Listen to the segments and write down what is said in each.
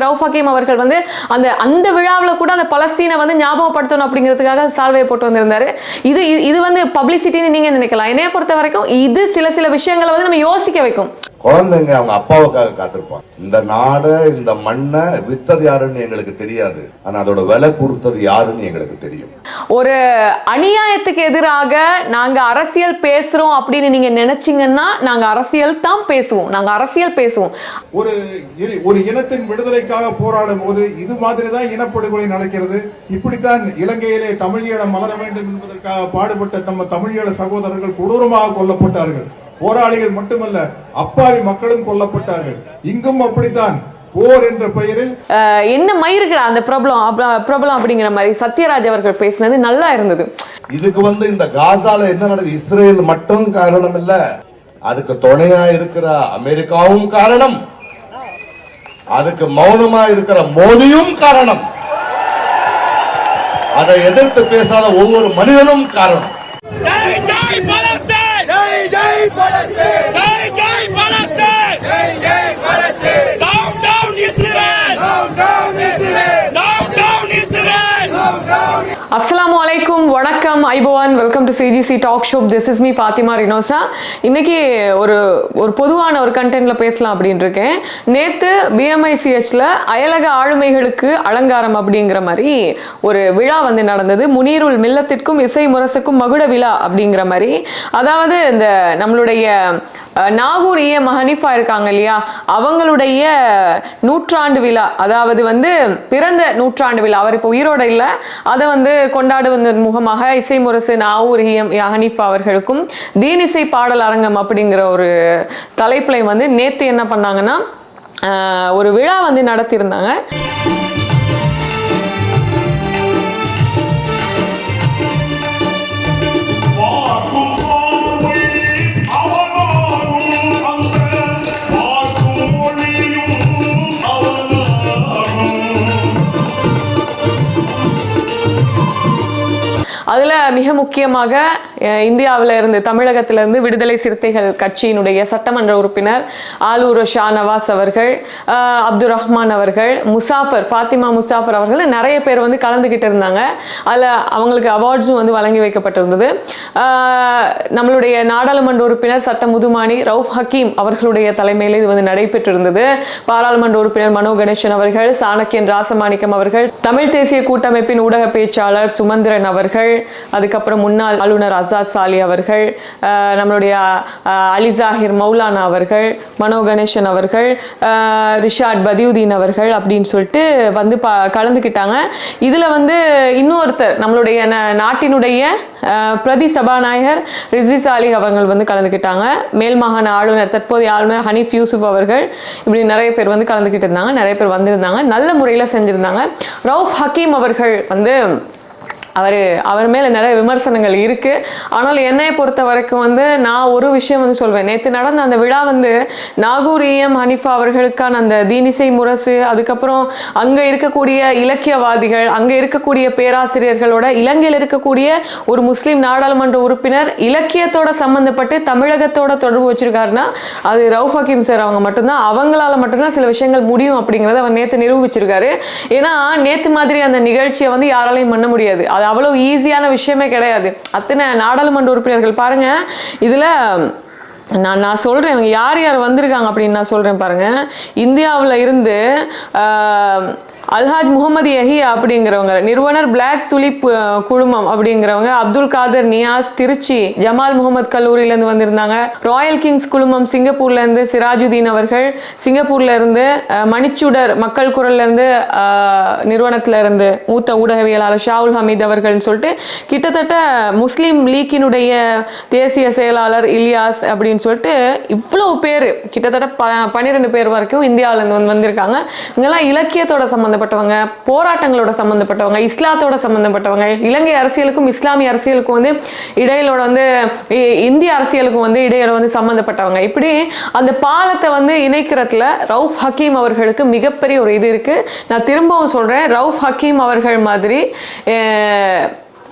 ரவுஃப் அவர்கள் வந்து அந்த அந்த விழாவில் கூட அந்த பலஸ்தீனை வந்து ஞாபகப்படுத்தணும் அப்படிங்கிறதுக்காக சால்வையை போட்டு வந்திருந்தாரு. இது இது- இது வந்து பப்ளிசிட்டின்னு நீங்கள் நினைக்கலாம். என்னைய பொறுத்த வரைக்கும் இது சில சில விஷயங்களை வந்து நம்ம யோசிக்க வைக்கும். குழந்தைங்க அவங்க அப்பாவுக்காக காத்திருப்பாங்க. இந்த நாடு இந்த மண்ணை வித்தது யாருன்னு எங்களுக்கு தெரியாது. ஆனா அதோட விலை கொடுத்தது யாருன்னு எங்களுக்கு தெரியும். ஒரு அநியாயத்துக்கு எதிராக நாங்க அரசியல் பேசுறோம் அப்படின்னு நீங்க நினைச்சீங்கன்னா நாங்க அரசியல் தான் பேசுவோம். நாங்க அரசியல் பேசுவோம். ஒரு ஒரு இனத்தின் விடுதலைக்காக போராடும் போது இது மாதிரி தான் இனப்படுகொலை நடக்கிறது. இப்படித்தான் இலங்கையிலே தமிழீழம் மலர வேண்டும் என்பதற்காக பாடுபட்ட நம்ம தமிழீழ சகோதரர்கள் கொடூரமாக கொல்லப்பட்டார்கள். போராளிகள் மட்டுமல்ல அப்பாவி மக்களும் கொல்லப்பட்டார்கள். இங்கும் அப்படித்தான். போர் என்ற பெயரில் அஹ், என்ன மயிருக்குடா அந்த பிரபலம் பிரபலம் அப்படிங்கிற மாதிரி சத்யராஜ் அவர்கள் பேசினது நல்லா இருந்தது. இதுக்கு வந்து இந்த காசால என்ன நடக்குது? இஸ்ரேல் மட்டும் காரணம் இல்ல அதுக்கு துணையா இருக்கிற அமெரிக்காவும் காரணம். அதுக்கு மௌனமா இருக்கிற மோடியும் காரணம். அதை எதிர்த்து பேசாத ஒவ்வொரு மனிதனும் காரணம். Palestine! ஐபோவான் welcome to CGC talk show this is me Fathima Rinosa இன்னைக்கு ஒரு ஒரு பொதுவான ஒரு கண்டென்ட்ல பேசலாம் அப்படின்னு இருக்கேன் நேற்று பிஎம்ஐசிஹெச்ல அயலக ஆளுமைகளுக்கு அலங்காரம் அப்படிங்கிற மாதிரி ஒரு விழா வந்து நடந்தது. முனீருள் மில்லத்திற்கும் இசை முரசுக்கும் மகுட விழா அப்படிங்கிற மாதிரி. அதாவது இந்த நம்மளுடைய நாகூர் ஏ மஹனிஃபா இருக்காங்க இல்லையா? அவங்களுடைய நூற்றாண்டு விழா அதாவது வந்து பிறந்த நூற்றாண்டு விழா. அவர் இப்போ உயிரோட இல்லை. அதை வந்து கொண்டாடுவதன் முகமாக இசை முரசு நாகூர் ஹனீஃபா அவர்களுக்கும் தீனிசை பாடல் அரங்கம் அப்படிங்கிற ஒரு தலைப்பில் வந்து நேத்து என்ன பண்ணாங்கன்னா ஒரு விழா வந்து நடத்தியிருந்தாங்க. அதில் மிக முக்கியமாக இந்தியாவில் இருந்து தமிழகத்திலிருந்து விடுதலை சிறுத்தைகள் கட்சியினுடைய சட்டமன்ற உறுப்பினர் ஆலூர் ஷா நவாஸ் அவர்கள் அப்துல் ரஹ்மான் அவர்கள் முசாஃபர் ஃபாத்திமா முசாஃபர் அவர்கள் நிறைய பேர் வந்து கலந்துக்கிட்டு இருந்தாங்க. அதில் அவங்களுக்கு அவார்ட்ஸும் வந்து வழங்கி வைக்கப்பட்டிருந்தது. நம்மளுடைய நாடாளுமன்ற உறுப்பினர் சட்ட முதுமானி ரவுஃப் ஹக்கீம் அவர்களுடைய தலைமையில் இது வந்து நடைபெற்றிருந்தது. பாராளுமன்ற உறுப்பினர் மனோ கணேசன் அவர்கள் சாணக்கியன் ராசமாணிக்கம் அவர்கள் தமிழ் தேசிய கூட்டமைப்பின் ஊடக பேச்சாளர் சுமந்திரன் அவர்கள் அதுக்கப்புறம் முன்னாள் ஆளுநர் அசாத் சாலி அவர்கள் நம்மளுடைய அலிசாஹிர் அலி மௌலானா அவர்கள் மனோ கணேசன் அவர்கள் ரிஷாட் பதியுதீன் அவர்கள் அப்படின்னு சொல்லிட்டு வந்து ப கலந்துக்கிட்டாங்க. இதில் வந்து இன்னொருத்தர் நம்மளுடைய ந- நாட்டினுடைய பிரதி சபாநாயகர் ரிஸ்வி சாலி அவர்கள் வந்து கலந்துக்கிட்டாங்க. மேல் மாகாண ஆளுநர் தற்போதைய ஆளுநர் ஹனீஃப் யூசுப் அவர்கள் இப்படி நிறைய பேர் வந்து கலந்துக்கிட்டு இருந்தாங்க நிறைய பேர் வந்திருந்தாங்க நல்ல முறையில் செஞ்சுருந்தாங்க. ரவுஃப் ஹக்கீம் அவர்கள் வந்து அவர் அவர் மேலே நிறைய விமர்சனங்கள் இருக்குது ஆனால் என்னை பொறுத்த வரைக்கும் வந்து நான் ஒரு விஷயம் வந்து சொல்வேன். நேற்று நடந்த அந்த விழா வந்து நாகூர் ஏஎம் ஹனிஃபா அவர்களுக்கான அந்த தீனிசை முரசு அதுக்கப்புறம் அங்கே இருக்கக்கூடிய இலக்கியவாதிகள் அங்கே இருக்கக்கூடிய பேராசிரியர்களோட இலங்கையில் இருக்கக்கூடிய ஒரு முஸ்லீம் நாடாளுமன்ற உறுப்பினர் இலக்கியத்தோட சம்மந்தப்பட்டு தமிழகத்தோட தொடர்பு வச்சிருக்காருன்னா அது ரவுஃப் ஹக்கீம் சார் அவங்க மட்டும்தான். அவங்களால மட்டும்தான் சில விஷயங்கள் முடியும் அப்படிங்கிறத அவர் நேற்று நிரூபிச்சிருக்காரு. ஏன்னா நேற்று மாதிரி அந்த நிகழ்ச்சியை வந்து யாராலையும் பண்ண முடியாது. அது அவ்வளோ ஈஸியான விஷயமே கிடையாது. அத்தனை நாடாளுமன்ற உறுப்பினர்கள் பாருங்க இதில் நான் நான் சொல்கிறேன் இவங்க யார் யார் வந்திருக்காங்க அப்படின்னு நான் சொல்கிறேன் பாருங்கள் இந்தியாவில் இருந்து அல்ஹாஜ் முகமது எஹி அப்படிங்கிறவங்க நிறுவனர் பிளாக் துலிப் குழுமம் அப்படிங்கிறவங்க அப்துல் காதர் நியாஸ் திருச்சி ஜமால் முகமது கல்லூரியிலேருந்து வந்திருந்தாங்க. ராயல் கிங்ஸ் குழுமம் சிங்கப்பூர்லேருந்து சிராஜுதீன் அவர்கள் சிங்கப்பூர்ல இருந்து மணிச்சுடர் மக்கள் குரல்ல இருந்து நிறுவனத்துல இருந்து மூத்த ஊடகவியலாளர் ஷாவுல் ஹமீத் அவர்கள்னு சொல்லிட்டு கிட்டத்தட்ட முஸ்லீம் லீக்கினுடைய தேசிய செயலாளர் இலியாஸ் அப்படின்னு சொல்லிட்டு இவ்வளோ பேர் கிட்டத்தட்ட ப பன்னிரெண்டு பேர் வரைக்கும் இந்தியாவிலேருந்து வந்து வந்திருக்காங்க. இங்கெல்லாம் இலக்கியத்தோட சம்மந்தப்பட்டவங்க போராட்டங்களோட சம்மந்தப்பட்டவங்க இஸ்லாத்தோட சம்மந்தப்பட்டவங்க இலங்கை அரசியலுக்கும் இஸ்லாமிய அரசியலுக்கும் வந்து இடையிலோட வந்து இ- இந்திய அரசியலுக்கும் வந்து இடையில வந்து சம்மந்தப்பட்டவங்க இப்படி அந்த பாலத்தை வந்து இணைக்கிறதுல ரவுஃப் ஹக்கீம் அவர்களுக்கு மிகப்பெரிய ஒரு இது இருக்குது நான் திரும்பவும் சொல்கிறேன் ரவுஃப் ஹக்கீம் அவர்கள் மாதிரி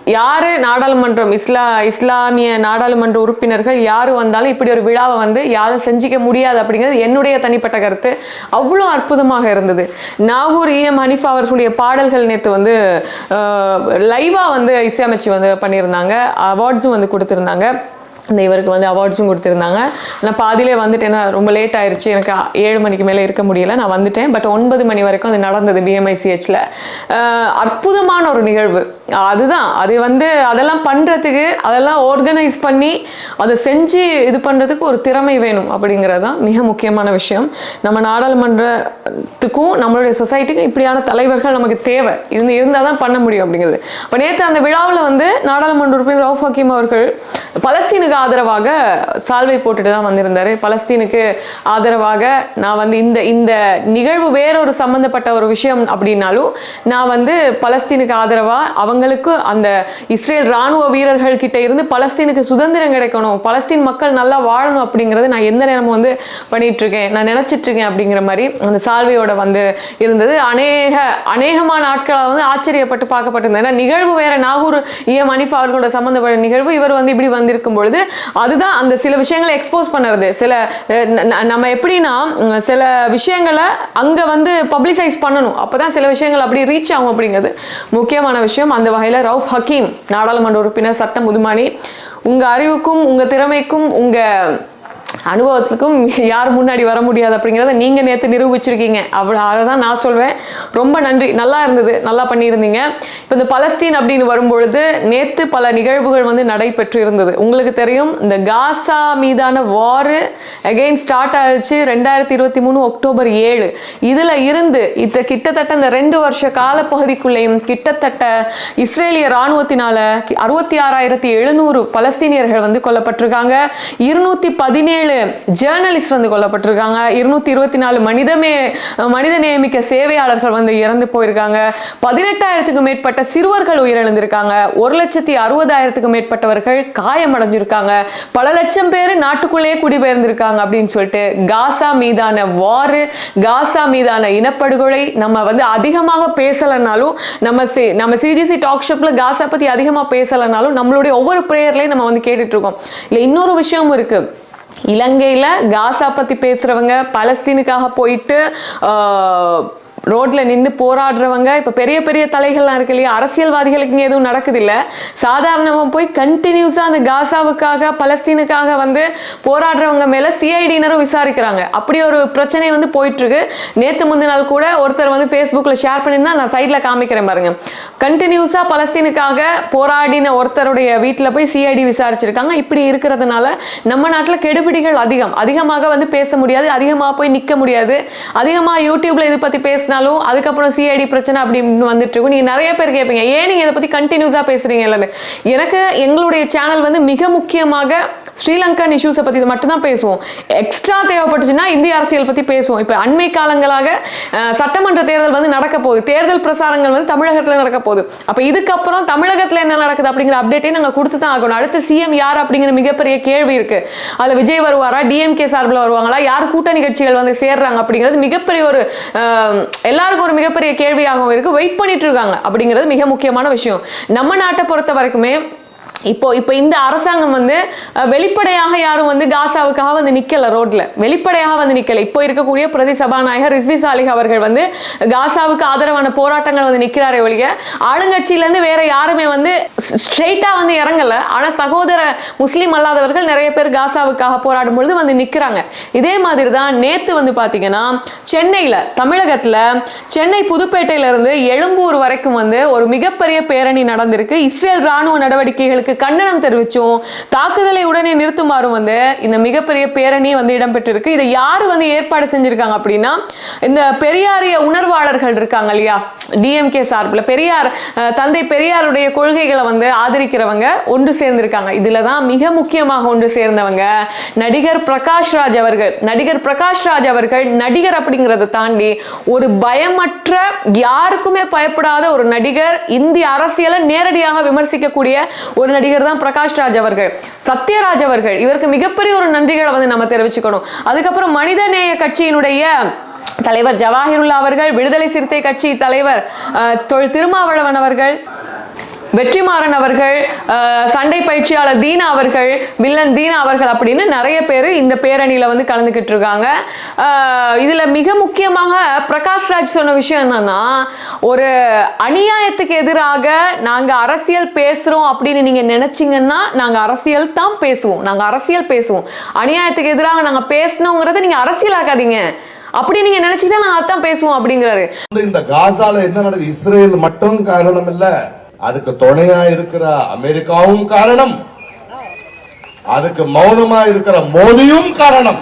யார் நாடாளுமன்றம் இஸ்லா இஸ்லாமிய நாடாளுமன்ற உறுப்பினர்கள் யார் வந்தாலும் இப்படி ஒரு விழாவை வந்து யாரும் செஞ்சிக்க முடியாது அப்படிங்கிறது என்னுடைய தனிப்பட்ட கருத்து. அவ்வளோ அற்புதமாக இருந்தது. நாகூர் இஎம் ஹனிஃபா அவர்களுடைய பாடல்கள் நேற்று வந்து லைவாக வந்து இசையமைச்சு வந்து பண்ணியிருந்தாங்க. அவார்ட்ஸும் வந்து கொடுத்துருந்தாங்க. இந்த இவருக்கு வந்து அவார்ட்ஸும் கொடுத்துருந்தாங்க. நான் பாதியிலே வந்துட்டேன். ரொம்ப லேட் ஆயிடுச்சு எனக்கு ஏழு மணிக்கு மேலே இருக்க முடியல. நான் வந்துட்டேன். பட் ஒன்பது மணி வரைக்கும் அது நடந்தது பிஎம்ஐசிஹெச்சில் அற்புதமான ஒரு நிகழ்வு. அதுதான். அது வந்து அதெல்லாம் பண்ணுறதுக்கு அதெல்லாம் ஆர்கனைஸ் பண்ணி அதை செஞ்சு இது பண்ணுறதுக்கு ஒரு திறமை வேணும் அப்படிங்கிறது தான் மிக முக்கியமான விஷயம். நம்ம நாடாளுமன்றத்துக்கும் நம்மளுடைய சொசைட்டிக்கும் இப்படியான தலைவர்கள் நமக்கு தேவை. இது இருந்தால் தான் பண்ண முடியும் அப்படிங்கிறது. இப்போ நேற்று அந்த விழாவில் வந்து நாடாளுமன்ற உறுப்பினர் ரவுஃப் ஹக்கீம் அவர்கள் பலஸ்தீனுக்கு ஆதரவாக சால்வை போட்டுட்டு தான் வந்திருந்தார். பலஸ்தீனுக்கு ஆதரவாக நான் வந்து இந்த இந்த நிகழ்வு வேறொரு சம்மந்தப்பட்ட ஒரு விஷயம் அப்படின்னாலும் நான் வந்து பலஸ்தீனுக்கு ஆதரவாக அவங்க அவங்களுக்கு அந்த இஸ்ரேல் ராணுவ வீரர்கள் கிட்ட இருந்து பலஸ்தீனுக்கு சுதந்திரம் கிடைக்கணும் பலஸ்தீன் மக்கள் நல்லா வாழணும் அப்படிங்கிறது நான் எந்த நேரமும் வந்து பண்ணிட்டு இருக்கேன் நான் நினச்சிட்டு இருக்கேன் அப்படிங்கிற மாதிரி அந்த சால்வையோட வந்து இருந்தது. அநேக அநேகமான ஆட்களாக வந்து ஆச்சரியப்பட்டு பார்க்கப்பட்டிருந்தது. ஏன்னா நிகழ்வு வேற நாகூர் இஎம் அனிஃபா அவர்களோட சம்மந்தப்பட்ட நிகழ்வு இவர் வந்து இப்படி வந்திருக்கும் பொழுது அதுதான் அந்த சில விஷயங்களை எக்ஸ்போஸ் பண்ணுறது. சில நம்ம எப்படின்னா சில விஷயங்களை அங்கே வந்து பப்ளிசைஸ் பண்ணணும். அப்போ தான் சில விஷயங்கள் அப்படி ரீச் ஆகும் அப்படிங்கிறது முக்கியமான விஷயம். அந்த வகையில் ரவுஃப் ஹக்கீம் நாடாளுமன்ற உறுப்பினர் சட்ட முதுமானி. உங்கள் அறிவுக்கும் உங்கள் திறமைக்கும் உங்கள் அனுபவத்துக்கும் யார் முன்னாடி வர முடியாது அப்படிங்கிறத நீங்கள் நேற்று நிரூபிச்சிருக்கீங்க. அவ்வளோ அதை தான் நான் சொல்வேன். ரொம்ப நன்றி. நல்லா இருந்தது. நல்லா பண்ணியிருந்தீங்க. இப்போ இந்த பலஸ்தீன் அப்படின்னு வரும்பொழுது நேற்று பல நிகழ்வுகள் வந்து நடைபெற்று இருந்தது உங்களுக்கு தெரியும் இந்த காசா மீதான வாரு அகைன் ஸ்டார்ட் ஆயிடுச்சு ரெண்டாயிரத்தி இருபத்தி மூணு அக்டோபர் ஏழு. இதில் இருந்து இந்த கிட்டத்தட்ட இந்த ரெண்டு வருஷ காலப்பகுதிக்குள்ளேயும் கிட்டத்தட்ட இஸ்ரேலிய இராணுவத்தினால அறுபத்தி ஆறாயிரத்தி எழுநூறு பலஸ்தீனியர்கள் வந்து கொல்லப்பட்டிருக்காங்க. இருநூத்தி பதினேழு ஜேர்னலிஸ்ட் வந்து கொல்லப்பட்டிருக்காங்க. இருநூத்தி இருபத்தி நாலு மனிதமே மனித நியமிக்க சேவையாளர்கள் வந்து இறந்து போயிருக்காங்க. பதினெட்டாயிரத்துக்கும் மேற்பட்ட சிறுவர்கள் உயிரிழந்திருக்காங்க. ஒரு லட்சத்தி அறுபதாயிரத்துக்கும் மேற்பட்டவர்கள் காயமடைஞ்சிருக்காங்க. பல லட்சம் பேர் நாட்டுக்குள்ளேயே குடிபெயர்ந்திருக்காங்க அப்படின்னு சொல்லிட்டு காசா மீதான வாரு காசா மீதான இனப்படுகொலை நம்ம வந்து அதிகமாக பேசலைனாலும் நம்ம சி நம்ம சிஜிசி டாக் ஷாப்ல காசா பத்தி அதிகமாக பேசலைனாலும் நம்மளுடைய ஒவ்வொரு ப்ரேயர்லையும் நம்ம வந்து கேட்டுட்டு இருக்கோம். இல்லை இன்னொரு விஷயமும் இருக்கு. இலங்கையில் காசா பற்றி பேசுகிறவங்க பலஸ்தீனுக்காக போயிட்டு ரோட்டில் ரோட்ல நின்று போராடுறவங்க இப்போ பெரிய பெரிய தலைகள்லாம் இருக்கு இல்லையா? அரசியல்வாதிகளுக்கு இங்கே எதுவும் நடக்குது இல்லை சாதாரணமாக போய் கண்டினியூஸாக அந்த காசாவுக்காக பலஸ்தீனுக்காக வந்து போராடுறவங்க மேலே சிஐடியினரும் விசாரிக்கிறாங்க. அப்படி ஒரு பிரச்சனை வந்து போயிட்டு இருக்கு நேற்று முந்தின நாள் கூட ஒருத்தர் வந்து ஃபேஸ்புக்கில் ஷேர் பண்ணியிருந்தா நான் சைடில் காமிக்கிறேன் பாருங்க. கண்டினியூஸாக பலஸ்தீனுக்காக போராடின ஒருத்தருடைய வீட்டில் போய் சிஐடி விசாரிச்சிருக்காங்க. இப்படி இருக்கிறதுனால நம்ம நாட்டில் கெடுபிடிகள் அதிகம். அதிகமாக வந்து பேச முடியாது அதிகமாக போய் நிற்க முடியாது. அதிகமாக யூடியூப்ல இது பற்றி பேசினாலும் அதுக்கப்புறம் சிஐடி பிரச்சனை அப்படின்னு வந்துட்டு இருக்கும். நீங்கள் நிறைய பேர் கேட்பீங்க ஏன் நீங்கள் இதை பற்றி கண்டினியூஸாக பேசுறீங்க இல்லைன்னு எனக்கு எங்களுடைய சேனல் வந்து மிக முக்கியமாக ஸ்ரீலங்கன் இஷ்யூஸை பற்றி மட்டும்தான் பேசுவோம். எக்ஸ்ட்ரா தேவைப்பட்டுச்சுன்னா இந்திய அரசியல் பற்றி பேசுவோம். இப்போ அண்மை காலங்களாக சட்டமன்ற தேர்தல் வந்து நடக்க போகுது. தேர்தல் பிரசாரங்கள் வந்து தமிழகத்தில் நடக்க போகுது. அப்போ இதுக்கப்புறம் தமிழகத்தில் என்ன நடக்குது அப்படிங்கிற அப்டேட்டே நாங்கள் கொடுத்து தான் ஆகணும். அடுத்து சிஎம் யார் அப்படிங்கிற மிகப்பெரிய கேள்வி இருக்குது அதில் விஜய் வருவாரா? டிஎம்கே சார்பில் வருவாங்களா? யார் கூட்டணி கட்சிகள் வந்து சேர்றாங்க அப்படிங்கிறது மிகப்பெரிய ஒரு எல்லாருக்கும் ஒரு மிகப்பெரிய கேள்வியாகவும் இருக்குது வெயிட் பண்ணிட்டு இருக்காங்க அப்படிங்கிறது மிக முக்கியமான விஷயம். நம்ம நாட்டை பொறுத்த வரைக்குமே இப்போ இப்போ இந்த அரசாங்கம் வந்து வெளிப்படையாக யாரும் வந்து காசாவுக்காக வந்து நிக்கல ரோட்ல. வெளிப்படையாக வந்து நிக்கல. இப்போ இருக்கக்கூடிய பிரதி சபாநாயகர் ரிஸ்வி சாலிக் அவர்கள் வந்து காசாவுக்கு ஆதரவான போராட்டங்கள் வந்து நிக்கிறாரே ஒழிய ஆளுங்கட்சியில இருந்து வேற யாருமே வந்து ஸ்ட்ரெயிட்டா வந்து இறங்கல. ஆனா சகோதர முஸ்லீம் அல்லாதவர்கள் நிறைய பேர் காசாவுக்காக போராடும் பொழுது வந்து நிக்கிறாங்க. இதே மாதிரி தான் நேத்து வந்து பாத்தீங்கன்னா சென்னையில தமிழகத்துல சென்னை புதுப்பேட்டையில இருந்து எழும்பூர் வரைக்கும் வந்து ஒரு மிகப்பெரிய பேரணி நடந்திருக்கு. இஸ்ரேல் ராணுவ நடவடிக்கைகளுக்கு கண்டனம் தெரிவிச்சும் தாக்குதலை உடனே நிறுத்துமாறும் வந்து இந்த மிகப்பெரிய பேரணி வந்து இடம்பெற்றிருக்கு. இதை யார் வந்து ஏற்பாடு செஞ்சிருக்காங்க அப்படின்னா இந்த பெரியாரிய உணர்வாளர்கள் இருக்காங்க இல்லையா? டிஎம்கே சார்பில் பெரியார் தந்தை பெரியாருடைய கொள்கைகளை வந்து ஆதரிக்கிறவங்க ஒன்று சேர்ந்திருக்காங்க. இதில் தான் மிக முக்கியமாக ஒன்று சேர்ந்தவங்க நடிகர் பிரகாஷ்ராஜ் அவர்கள். நடிகர் பிரகாஷ்ராஜ் அவர்கள் நடிகர் அப்படிங்கிறத தாண்டி ஒரு பயமற்ற யாருக்குமே பயப்படாத ஒரு நடிகர் இந்திய அரசியலை நேரடியாக விமர்சிக்கக்கூடிய ஒரு நடிகர் தான் பிரகாஷ் ராஜ் அவர்கள். சத்யராஜ் அவர்கள். இவருக்கு மிகப்பெரிய ஒரு நன்றிகளை வந்து நம்ம தெரிவிச்சுக்கணும். அதுக்கப்புறம் மனிதநேய கட்சியினுடைய தலைவர் ஜவாஹிருல்லா அவர்கள் விடுதலை சிறுத்தை கட்சி தலைவர் தொல் திருமாவளவன் அவர்கள் வெற்றிமாறன் அவர்கள் சண்டை பயிற்சியாளர் தீனா அவர்கள் வில்லன் தீனா அவர்கள் அப்படின்னு நிறைய பேர் இந்த பேரணியில் வந்து கலந்துக்கிட்டு இருக்காங்க. இதில் மிக முக்கியமாக பிரகாஷ் ராஜ் சொன்ன விஷயம் என்னன்னா ஒரு அநியாயத்துக்கு எதிராக நாங்கள் அரசியல் பேசுகிறோம் அப்படின்னு நீங்கள் நினச்சிங்கன்னா நாங்கள் அரசியல் தான் பேசுவோம். நாங்கள் அரசியல் பேசுவோம். அநியாயத்துக்கு எதிராக நாங்கள் பேசணுங்கிறத நீங்கள் அரசியலாக்காதீங்க. அப்படி நீங்க நினைச்சிட்டா நான் அதான் பேசுவோம் அப்படிங்கிறாரு. இந்த காசால என்ன நடக்குது? இஸ்ரேல் மட்டும் காரணம் இல்லை. அதுக்கு துணையா இருக்கிற அமெரிக்காவும் காரணம். அதுக்கு மௌனமா இருக்கிற மோதியும் காரணம்.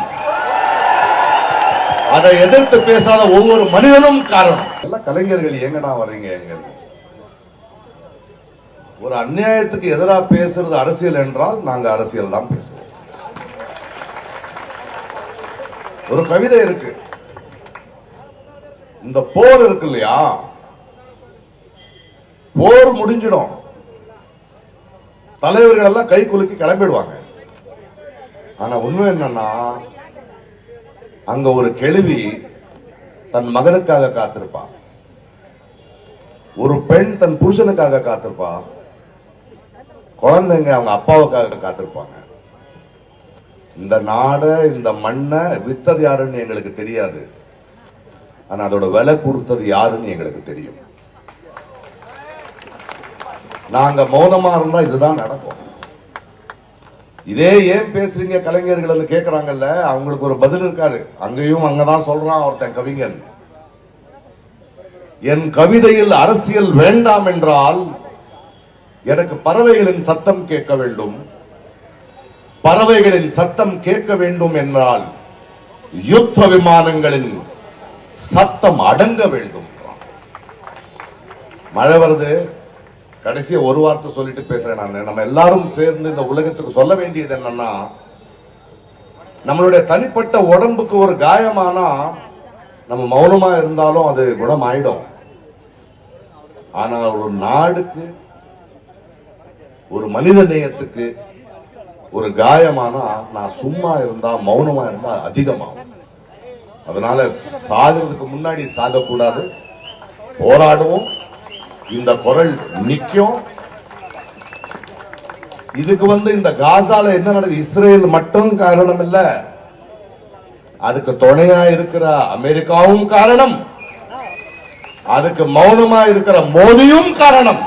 அதை எதிர்த்து பேசாத ஒவ்வொரு மனிதனும் காரணம். எல்லாம் கலைஞர்கள் எங்கடா வர்றீங்க எங்க ஒரு அநியாயத்துக்கு எதிராக பேசுறது அரசியல் என்றால் நாங்க அரசியல் தான் பேசுவோம். ஒரு கவிதை இருக்கு. இந்த போர் இருக்கு இல்லையா? போர் முடிஞ்சிடும். தலைவர்கள் எல்லாம் கை குலுக்கி கிளம்பிடுவாங்க. ஆனா உண்மை என்னன்னா அங்க ஒரு கெழுவி தன் மகனுக்காக காத்திருப்பா. ஒரு பெண் தன் புருஷனுக்காக காத்திருப்பா. குழந்தைங்க அவங்க அப்பாவுக்காக காத்திருப்பாங்க. இந்த நாடை இந்த மண்ணை வித்தது யாருன்னு எங்களுக்கு தெரியாது. ஆனா அதோட விலை கொடுத்தது யாருன்னு எங்களுக்கு தெரியும். நாங்க மௌனமா இருந்தா இதுதான் நடக்கும். இதே ஏன் பேசுறீங்க கலைஞர்கள் கேட்கறாங்கல்ல அவங்களுக்கு ஒரு பதில் இருக்காரு. அங்கேயும் அங்கதான் சொல்றான் ஒருத்தன் கவிஞன். என் கவிதையில் அரசியல் வேண்டாம் என்றால் எனக்கு பறவைகளின் சத்தம் கேட்க வேண்டும். பறவைகளின் சத்தம் கேட்க வேண்டும் என்றால் யுத்த விமானங்களின் சத்தம் அடங்க வேண்டும். மழை வருது. கடைசியாக ஒரு வார்த்தை சொல்லிட்டு பேசுறேன் நான். நம்ம எல்லாரும் சேர்ந்து இந்த உலகத்துக்கு சொல்ல வேண்டியது என்னன்னா நம்மளுடைய தனிப்பட்ட உடம்புக்கு ஒரு காயமானா நம்ம மௌனமா இருந்தாலும் அது குணம் ஆயிடும் ஆனால் ஒரு நாடுக்கு ஒரு மனித நேயத்துக்கு ஒரு காயமானா நான் சும்மா இருந்தா மௌனமா இருந்தா அதிகமாகும். அதனால சாகிறதுக்கு முன்னாடி சாகக்கூடாது. போராடுவோம். இந்த குரல் நிற்கும் இதுக்கு வந்து இந்த காசால என்ன நடக்குது? இஸ்ரேல் மட்டும் காரணம் இல்ல அதுக்கு துணையா இருக்கிற அமெரிக்காவும் காரணம். அதுக்கு மௌனமா இருக்கிற மோதியும் காரணம்.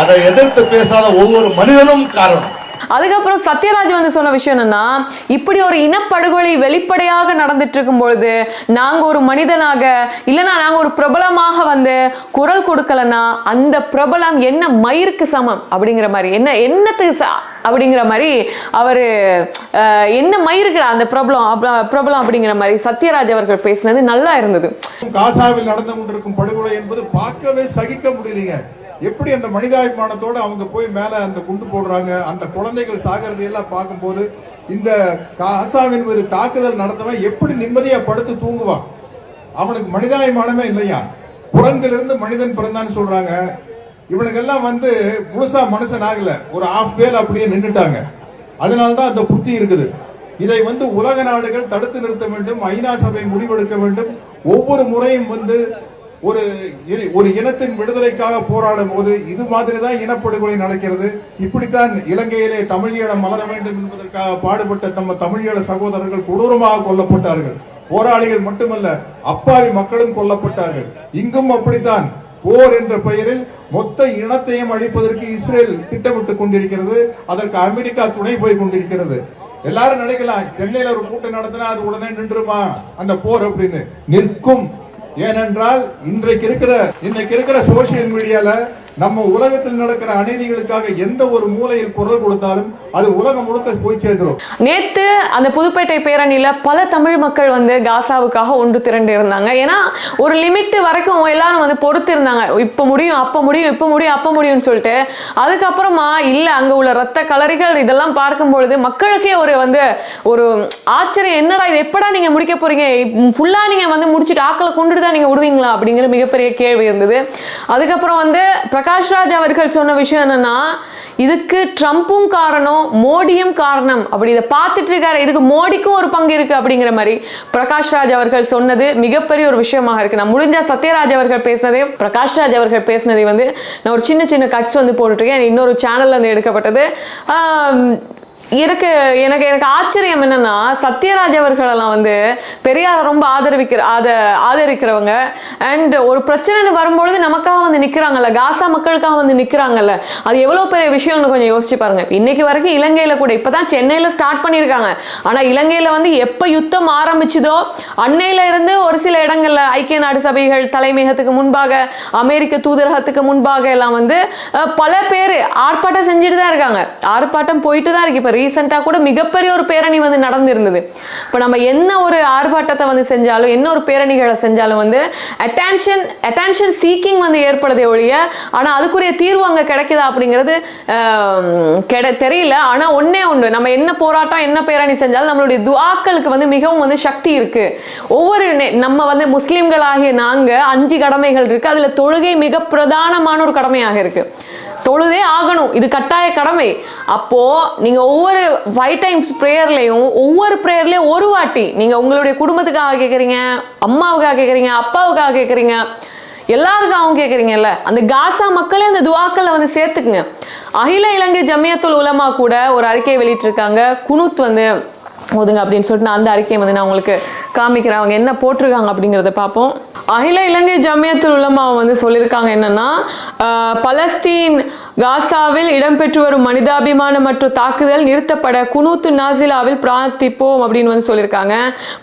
அதை எதிர்த்து பேசாத ஒவ்வொரு மனிதனும் காரணம். அதுக்கப்புறம் சத்யராஜ் வந்து சொன்ன விஷயம் என்னன்னா இப்படி ஒரு இனப்படுகொலை வெளிப்படையாக நடந்துட்டு இருக்கும் பொழுது நாங்க ஒரு மனிதனாக இல்லைன்னா நாங்க ஒரு பிரபலமாக வந்து குரல் கொடுக்கலன்னா அந்த பிரபலம் என்ன மயிருக்கு சமம் அப்படிங்கிற மாதிரி என்ன என்னத்துக்கு அப்படிங்கிற மாதிரி அவரு என்ன மயிருக்கு அந்த பிரபலம் பிரபலம் அப்படிங்கிற மாதிரி சத்யராஜ் அவர்கள் பேசினது நல்லா இருந்தது. காசாவில் நடந்து கொண்டிருக்கும் படுகொலை என்பது பார்க்கவே சகிக்க முடியலைங்க. எப்படி அந்த மனிதாபிமானத்தோடு அவங்க போய் மேலே அந்த குண்டு போடுறாங்க அந்த குழந்தைகள் சாகிறதையெல்லாம் பார்க்கும்போது இந்த காசாவின் மீது தாக்குதல் நடத்தவன் எப்படி நிம்மதியாக படுத்து தூங்குவான்? அவனுக்கு மனிதாபிமானமே இல்லையா? குரங்கிலிருந்து மனிதன் பிறந்தான்னு சொல்றாங்க. இவனுக்கெல்லாம் வந்து முழுசா மனுஷன் ஆகல. ஒரு ஆஃப் வேல் அப்படியே நின்றுட்டாங்க அதனால்தான் அந்த புத்தி இருக்குது. இதை வந்து உலக நாடுகள் தடுத்து நிறுத்த வேண்டும் ஐநா சபை முடிவெடுக்க வேண்டும். ஒவ்வொரு முறையும் வந்து ஒரு ஒரு இனத்தின் விடுதலைக்காக போராடும் போது இது மாதிரி தான் இனப்படுகொலை நடக்கிறது. இப்படித்தான் இலங்கையிலே தமிழீழம் மலர வேண்டும் என்பதற்காக பாடுபட்ட நம்ம தமிழீழ சகோதரர்கள் கொடூரமாக கொல்லப்பட்டார்கள். போராளிகள் மட்டுமல்ல அப்பாவி மக்களும் கொல்லப்பட்டார்கள். இங்கும் அப்படித்தான். போர் என்ற பெயரில் மொத்த இனத்தையும் அழிப்பதற்கு இஸ்ரேல் திட்டமிட்டுக் கொண்டிருக்கிறது. அதற்கு அமெரிக்கா துணை போய் கொண்டிருக்கிறது. எல்லாரும் நினைக்கலாம் சென்னையில ஒரு கூட்டம் நடத்தினா அது உடனே நின்றுமா? அந்த போர் அப்படின்னு. நிற்கும். ஏனென்றால் இன்றைக்கு இருக்கிற இன்னைக்கு இருக்கிற சோசியல் மீடியால நம்ம உலகத்தில் நடக்கிற அநீதிகளுக்காக எந்த ஒரு மூலையில் குரல் கொடுத்தாலும் அது உலகம் முழுக்க போய் சேர்ந்துடும் நேத்து அந்த புதுப்பேட்டை பேரணியில பல தமிழ் மக்கள் வந்து காசாவுக்காக ஒன்று திரண்டு இருந்தாங்க. ஏன்னா ஒரு லிமிட் வரைக்கும் எல்லாரும் வந்து பொறுத்து இருந்தாங்க இப்ப முடியும் அப்ப முடியும் இப்ப முடியும் அப்ப முடியும்னு சொல்லிட்டு. அதுக்கப்புறமா இல்ல அங்க உள்ள ரத்த கலரிகள் இதெல்லாம் பார்க்கும் பொழுது மக்களுக்கே ஒரு வந்து ஒரு ஆச்சரியம். என்னடா இது எப்படா நீங்க முடிக்க போறீங்க? ஃபுல்லா நீங்க வந்து முடிச்சுட்டு ஆக்களை கொண்டுட்டு தான் நீங்க விடுவீங்களா? அப்படிங்கிற மிகப்பெரிய கேள்வி இருந்தது. அதுக்கப்புறம் வந்து பிரகாஷ்ராஜ் அவர்கள் சொன்ன விஷயம் என்னன்னா இதுக்கு ட்ரம்ப்பும் காரணம் மோடியும் காரணம். அப்படி இதை பார்த்துட்டு இருக்காரு. இதுக்கு மோடிக்கும் ஒரு பங்கு இருக்கு அப்படிங்கிற மாதிரி பிரகாஷ்ராஜ் அவர்கள் சொன்னது மிகப்பெரிய ஒரு விஷயமாக இருக்கு. நான் முடிஞ்ச சத்யராஜ் அவர்கள் பேசினதே பிரகாஷ்ராஜ் அவர்கள் பேசினதை வந்து நான் ஒரு சின்ன சின்ன கட்ஸ் வந்து போட்டுருக்கேன் இன்னொரு சேனல்ல இருந்து எடுக்கப்பட்டது. எனக்கு எனக்கு எனக்கு ஆச்சரியம் என்னன்னா சத்யராஜ் அவர்களெல்லாம் வந்து பெரியாரை ரொம்ப ஆதரவிக்கிற ஆத ஆதரிக்கிறவங்க. அண்ட் ஒரு பிரச்சனைன்னு வரும்பொழுது நமக்காக வந்து நிற்கிறாங்கல்ல காசா மக்களுக்காக வந்து நிற்கிறாங்கல்ல அது எவ்வளோ பெரிய விஷயம்னு கொஞ்சம் யோசிச்சு பாருங்க. இன்னைக்கு வரைக்கும் இலங்கையில் கூட இப்போ தான் சென்னையில் ஸ்டார்ட் பண்ணியிருக்காங்க. ஆனால் இலங்கையில் வந்து எப்போ யுத்தம் ஆரம்பிச்சதோ அன்னையில இருந்து ஒரு சில இடங்கள்ல ஐக்கிய நாடு சபைகள் தலைமையகத்துக்கு முன்பாக அமெரிக்க தூதரகத்துக்கு முன்பாக எல்லாம் வந்து பல பேர் ஆர்ப்பாட்டம் செஞ்சுட்டு தான் இருக்காங்க. ஆர்ப்பாட்டம் போயிட்டு தான் இருக்கு. இப்போ ரீசெண்டாக கூட மிகப்பெரிய ஒரு பேரணி வந்து நடந்திருந்தது. இப்போ நம்ம என்ன ஒரு ஆர்ப்பாட்டத்தை வந்து செஞ்சாலும் என்ன ஒரு பேரணிகளை செஞ்சாலும் வந்து அட்டென்ஷன் அட்டென்ஷன் சீக்கிங் வந்து ஏற்படுதே ஒழிய ஆனால் அதுக்குரிய தீர்வு அங்கே கிடைக்குதா அப்படிங்கிறது ஆம், கிடை தெரியல. ஆனால் ஒன்றே ஒன்று நம்ம என்ன போராட்டம் என்ன பேரணி செஞ்சாலும் நம்மளுடைய துவாக்களுக்கு வந்து மிகவும் வந்து சக்தி இருக்கு. ஒவ்வொரு நே- நம்ம வந்து முஸ்லீம்களாகிய நாங்கள் அஞ்சு கடமைகள் இருக்குது அதில் தொழுகை மிக பிரதானமான ஒரு கடமையாக இருக்குது தொழுதே ஆகணும். இது கட்டாய கடமை. அப்போ நீங்க ஒவ்வொரு ஃபைவ் டைம்ஸ் ப்ரேயர்லையும் ஒவ்வொரு ப்ரேயர்லயும் ஒரு வாட்டி நீங்க உங்களுடைய குடும்பத்துக்காக கேட்குறீங்க அம்மாவுக்காக கேட்குறீங்க அப்பாவுக்காக கேட்குறீங்க எல்லாருக்காகவும் கேட்குறீங்கல்ல அந்த காசா மக்களே அந்த துவாக்களை வந்து சேர்த்துக்குங்க. அகில இலங்கை ஜமியத்துல் உலமா கூட ஒரு அறிக்கை வெளியிட்டிருக்காங்க. குனுத் வந்து ஓதுங்க அப்படின்னு சொல்லிட்டு நான் அந்த அறிக்கையை வந்து நான் உங்களுக்கு காமிக்கிறேன். அவங்க என்ன போட்டிருக்காங்க அப்படிங்கிறத பார்ப்போம். அகில இலங்கை ஜமியத்தில் உள்ளமாவை வந்து சொல்லியிருக்காங்க என்னன்னா பலஸ்தீன் காசாவில் இடம்பெற்று வரும் மனிதாபிமான மற்றும் தாக்குதல் நிறுத்தப்பட குனூத்து நாசிலாவில் பிரார்த்திப்போம் அப்படின்னு வந்து சொல்லியிருக்காங்க.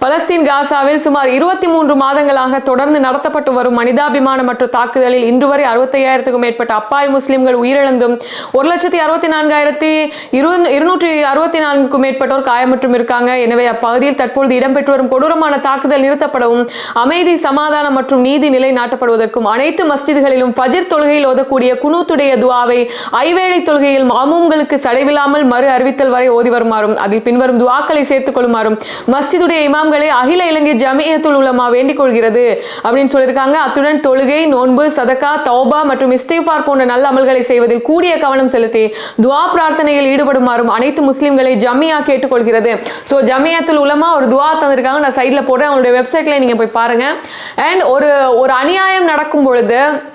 பலஸ்தீன் காசாவில் சுமார் இருபத்தி மூன்று மாதங்களாக தொடர்ந்து நடத்தப்பட்டு வரும் மனிதாபிமான மற்றும் தாக்குதலில் இன்று வரை அறுபத்தையாயிரத்துக்கும் மேற்பட்ட அப்பாய் முஸ்லிம்கள் உயிரிழந்தும் ஒரு லட்சத்தி அறுபத்தி நான்காயிரத்தி இரு இருநூற்றி அறுபத்தி நான்குக்கும் மேற்பட்டோர் காயமற்றும் காயமுற்றும் இருக்காங்க. எனவே அப்பகுதியில் தற்பொழுது இடம்பெற்று வரும் கொடூரமான தாக்குதல் நிறுத்தப்படவும் அமைதி சமாதானம் மற்றும் நீதி நிலை நாட்டப்படுவதற்கும் அனைத்து மஸ்ஜிதுகளிலும் ஃபஜிர் தொழுகையில் ஓதக்கூடிய குனூத்துடைய துவாவை ஐவேளை தொழுகையில் மாமூம்களுக்கு சடைவில்லாமல் மறு அறிவித்தல் வரை ஓதி வருமாறும் அதில் பின்வரும் துவாக்களை சேர்த்துக் கொள்ளுமாறும் மஸ்ஜிதுடைய இமாம்களை அகில இலங்கை ஜமியத்துல் உலமா வேண்டிக் கொள்கிறது அப்படின்னு சொல்லியிருக்காங்க. அத்துடன் தொழுகை நோன்பு சதக்கா தௌபா மற்றும் இஸ்தேஃபார் போன்ற நல்ல அமல்களை செய்வதில் கூடிய கவனம் செலுத்தி துவா பிரார்த்தனையில் ஈடுபடுமாறும் அனைத்து முஸ்லிம்களை ஜமியா கேட்டுக்கொள்கிறது ஸோ ஜமியத்துல் உலமா ஒரு துவா தந்திருக்காங்க. நான் சைடில் போடுறேன். அவங்களுடைய வெப்சைட்ல நீங்க போய் பாருங்க. அண்ட் ஒரு ஒரு அநியாயம் நடக்கும் பொழுது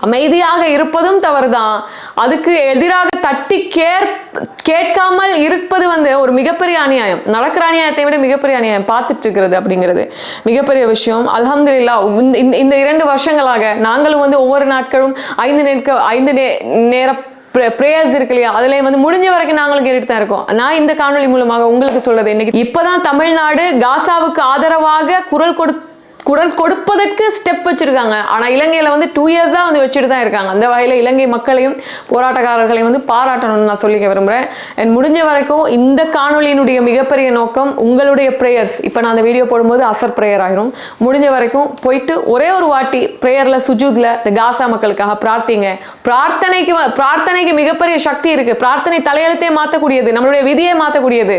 அமைதியாக இருப்பதும் தவறுதான். அதுக்கு எதிராக தட்டி கேர் கேட்காமல் இருப்பது வந்து ஒரு மிகப்பெரிய அநியாயம். நடக்கிற அநியாயத்தை விட மிகப்பெரிய அநியாயம். பார்த்துட்டு இருக்கிறது அப்படிங்கிறது மிகப்பெரிய விஷயம். அல்ஹம்துலில்லா இந்த- இந்த- இரண்டு வருஷங்களாக நாங்களும் வந்து ஒவ்வொரு நாட்களும் ஐந்து நேர்க்க ஐந்து நே நேர ப்ரேயர்ஸ் இருக்கு இல்லையா? அதில் வந்து முடிஞ்ச வரைக்கும் நாங்களும் கேட்டுட்டு தான் இருக்கோம். நான் இந்த காணொலி மூலமாக உங்களுக்கு சொல்றது இன்னைக்கு இப்பதான் தமிழ்நாடு காசாவுக்கு ஆதரவாக குரல் கொடுத்து குரல் கொடுப்பதற்கு ஸ்டெப் வச்சுருக்காங்க. ஆனால் இலங்கையில் வந்து டூ இயர்ஸாக வந்து வச்சுட்டு தான் இருக்காங்க. அந்த வகையில் இலங்கை மக்களையும் போராட்டக்காரர்களையும் வந்து பாராட்டணும்னு நான் சொல்லிக்க விரும்புகிறேன் அண்ட் முடிஞ்ச வரைக்கும் இந்த காணொலியினுடைய மிகப்பெரிய நோக்கம் உங்களுடைய ப்ரேயர்ஸ் இப்போ நான் அந்த வீடியோ போடும்போது அசர் ப்ரேயர் ஆகிரும் முடிஞ்ச வரைக்கும் போயிட்டு ஒரே ஒரு வாட்டி ப்ரேயரில் சுஜூதில் இந்த காசா மக்களுக்காக பிரார்த்திங்க. பிரார்த்தனைக்கு வ- பிரார்த்தனைக்கு மிகப்பெரிய சக்தி இருக்குது பிரார்த்தனை தலையெழுத்தே மாற்றக்கூடியது நம்மளுடைய விதியை மாற்றக்கூடியது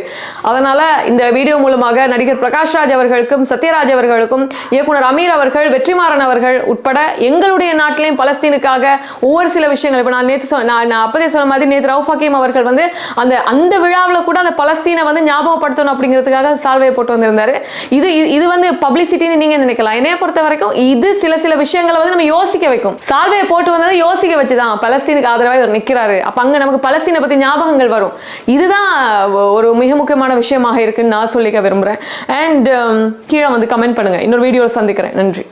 அதனால் இந்த வீடியோ மூலமாக நடிகர் பிரகாஷ்ராஜ் அவர்களுக்கும் சத்யராஜ் அவர்களுக்கும் இயக்குனர் அமீர் அவர்கள் வெற்றிமாறன் அவர்கள் உட்பட எங்களுடைய நாட்டிலையும் பலஸ்தீனுக்காக ஒவ்வொரு சில விஷயங்கள். இப்போ நான் நேற்று சொன்ன நான் நான் அப்பதே சொன்ன மாதிரி நேற்று ரவுஃப் ஹக்கீம் அவர்கள் வந்து அந்த அந்த விழாவில் கூட அந்த பலஸ்தீனை வந்து ஞாபகப்படுத்தணும் அப்படிங்கிறதுக்காக சால்வையை போட்டு வந்திருந்தாரு. இது இது- இது வந்து பப்ளிசிட்டின்னு நீங்க நினைக்கலாம். என்னைய பொறுத்த வரைக்கும் இது சில சில விஷயங்களை வந்து நம்ம யோசிக்க வைக்கும். சால்வையை போட்டு வந்தது யோசிக்க வச்சுதான் பலஸ்தீனுக்கு ஆதரவாக இவர் நிற்கிறாரு அப்போ அங்கே நமக்கு பலஸ்தீனை பற்றி ஞாபகங்கள் வரும். இதுதான் ஒரு மிக முக்கியமான விஷயமாக இருக்குன்னு நான் சொல்லிக்க விரும்புகிறேன் அண்ட் um, கீழே வந்து கமெண்ட் பண்ணுங்க. இன்னொரு வீடியோ வீடியோவில் சந்திக்கிறேன். நன்றி.